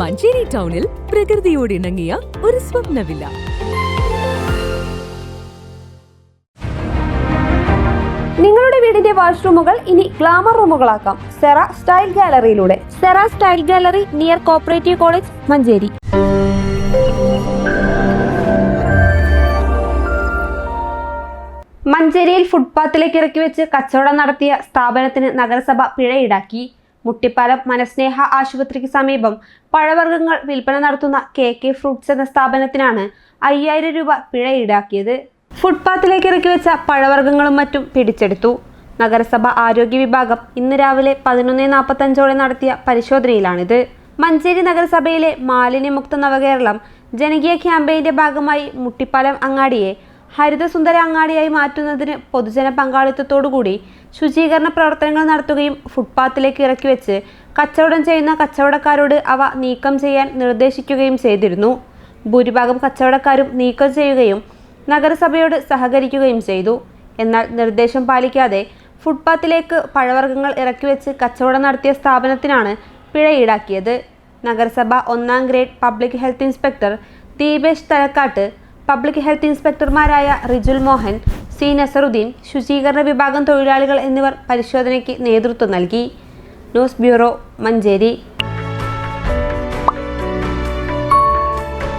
മഞ്ചേരി ടൗണിൽ പ്രകൃതിയോട് ഇണങ്ങിയ ഒരു സ്വപ്നവില്ല. നിങ്ങളുടെ വീടിന്റെ വാഷ്റൂമുകൾ ഇനി ഗ്ലാമർ റൂമുകളാക്കാം. Sera style ഗാലറിയിലൂടെ. Sera style gallery near cooperative college Manjeri. മഞ്ചേരിയിൽ ഫുട്പാത്തിലേക്ക് ഇറക്കി വെച്ച് കച്ചവടം നടത്തിയ സ്ഥാപനത്തിന് നഗരസഭ പിഴ ഈടാക്കി. മുട്ടിപ്പാലം മനസ്നേഹ ആശുപത്രിക്ക് സമീപം പഴവർഗങ്ങൾ വിൽപ്പന നടത്തുന്ന കെ കെ ഫ്രൂട്ട്സ് എന്ന സ്ഥാപനത്തിനാണ് അയ്യായിരം രൂപ പിഴ ഈടാക്കിയത്. ഫുട്പാത്തിലേക്ക് ഇറക്കി വെച്ച പഴവർഗങ്ങളും മറ്റും പിടിച്ചെടുത്തു. നഗരസഭ ആരോഗ്യ വിഭാഗം ഇന്ന് രാവിലെ പതിനൊന്ന് നാൽപ്പത്തഞ്ചോടെ നടത്തിയ പരിശോധനയിലാണിത്. മഞ്ചേരി നഗരസഭയിലെ മാലിന്യമുക്ത നവകേരളം ജനകീയ ക്യാമ്പയിന്റെ ഭാഗമായി മുട്ടിപ്പാലം അങ്ങാടിയെ ഹരിതസുന്ദര അങ്ങാടിയായി മാറ്റുന്നതിന് പൊതുജന പങ്കാളിത്തത്തോടുകൂടി ശുചീകരണ പ്രവർത്തനങ്ങൾ നടത്തുകയും ഫുട്പാത്തിലേക്ക് ഇറക്കി വെച്ച് കച്ചവടം ചെയ്യുന്ന കച്ചവടക്കാരോട് അവ നീക്കം ചെയ്യാൻ നിർദ്ദേശിക്കുകയും ചെയ്തിരുന്നു. ഭൂരിഭാഗം കച്ചവടക്കാരും നീക്കം ചെയ്യുകയും നഗരസഭയോട് സഹകരിക്കുകയും ചെയ്തു. എന്നാൽ നിർദ്ദേശം പാലിക്കാതെ ഫുട്പാത്തിലേക്ക് പഴവർഗങ്ങൾ ഇറക്കി വെച്ച് കച്ചവടം നടത്തിയ സ്ഥാപനത്തിനാണ് പിഴ ഈടാക്കിയത്. നഗരസഭ ഒന്നാം grade public health inspector Deepesh Thalakkad public health ഇൻസ്പെക്ടർമാരായ Rijul Mohan C Nasaruddin ശുചീകരണ വിഭാഗം തൊഴിലാളികൾ എന്നിവർ പരിശോധനയ്ക്ക് നേതൃത്വം നൽകി. News bureau Manjeri.